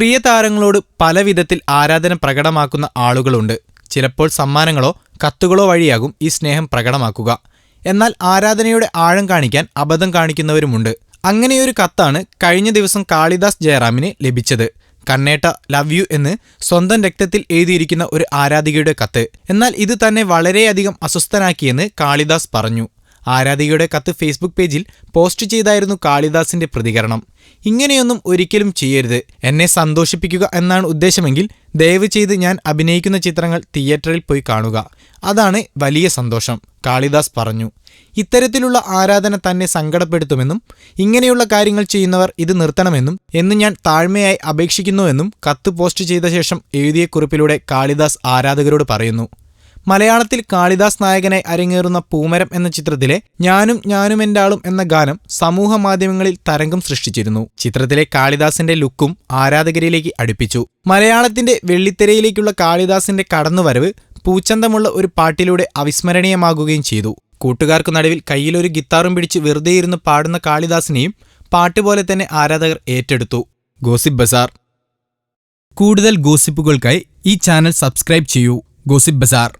പ്രിയ താരങ്ങളോട് പല വിധത്തിൽ ആരാധന പ്രകടമാക്കുന്ന ആളുകളുണ്ട്. ചിലപ്പോൾ സമ്മാനങ്ങളോ കത്തുകളോ വഴിയാകും ഈ സ്നേഹം പ്രകടമാക്കുക. എന്നാൽ ആരാധനയുടെ ആഴം കാണിക്കാൻ അബദ്ധം കാണിക്കുന്നവരുമുണ്ട്. അങ്ങനെയൊരു കത്താണ് കഴിഞ്ഞ ദിവസം കാളിദാസ് ജയറാമിന് ലഭിച്ചത്. കണ്ണേട്ട ലവ് യു എന്ന് സ്വന്തം രക്തത്തിൽ എഴുതിയിരിക്കുന്ന ഒരു ആരാധികയുടെ കത്ത്. എന്നാൽ ഇത് തന്നെ വളരെയധികം അസ്വസ്ഥനാക്കിയെന്ന് കാളിദാസ് പറഞ്ഞു. ആരാധികയുടെ കത്ത് ഫേസ്ബുക്ക് പേജിൽ പോസ്റ്റ് ചെയ്തായിരുന്നു കാളിദാസിന്റെ പ്രതികരണം. ഇങ്ങനെയൊന്നും ഒരിക്കലും ചെയ്യരുത്. എന്നെ സന്തോഷിപ്പിക്കുക എന്നാണ് ഉദ്ദേശമെങ്കിൽ ദയവ് ചെയ്ത് ഞാൻ അഭിനയിക്കുന്ന ചിത്രങ്ങൾ തിയേറ്ററിൽ പോയി കാണുക. അതാണ് വലിയ സന്തോഷം കാളിദാസ് പറഞ്ഞു. ഇത്തരത്തിലുള്ള ആരാധന തന്നെ സങ്കടപ്പെടുത്തുമെന്നും ഇങ്ങനെയുള്ള കാര്യങ്ങൾ ചെയ്യുന്നവർ ഇത് നിർത്തണമെന്നും എന്ന് ഞാൻ താഴ്മയായി അപേക്ഷിക്കുന്നുവെന്നും കത്ത് പോസ്റ്റ് ചെയ്ത ശേഷം എഴുതിയ കുറിപ്പിലൂടെ കാളിദാസ് ആരാധകരോട് പറയുന്നു. മലയാളത്തിൽ കാളിദാസ് നായകനെ അരങ്ങേറുന്ന പൂമരം എന്ന ചിത്രത്തിലെ ഞാനും ഞാനും എന്റെ ആളും എന്ന ഗാനം സമൂഹ മാധ്യമങ്ങളിൽ തരംഗം സൃഷ്ടിച്ചിരുന്നു. ചിത്രത്തിലെ കാളിദാസിന്റെ ലുക്കും ആരാധകരിലേക്ക് അടുപ്പിച്ചു. മലയാളത്തിന്റെ വെള്ളിത്തിരയിലേക്കുള്ള കാളിദാസിന്റെ കടന്നുവരവ് പൂച്ചന്തമുള്ള ഒരു പാട്ടിലൂടെ അവിസ്മരണീയമാകുകയും ചെയ്തു. കൂട്ടുകാർക്ക് നടുവിൽ കയ്യിലൊരു ഗിത്താറും പിടിച്ച് വെറുതെ ഇരുന്ന് പാടുന്ന കാളിദാസിനെയും പാട്ടുപോലെ തന്നെ ആരാധകർ ഏറ്റെടുത്തു. Gossip bazaar. കൂടുതൽ ഗോസിപ്പുകൾക്കായി ഈ ചാനൽ സബ്സ്ക്രൈബ് ചെയ്യൂ. Gossip bazaar.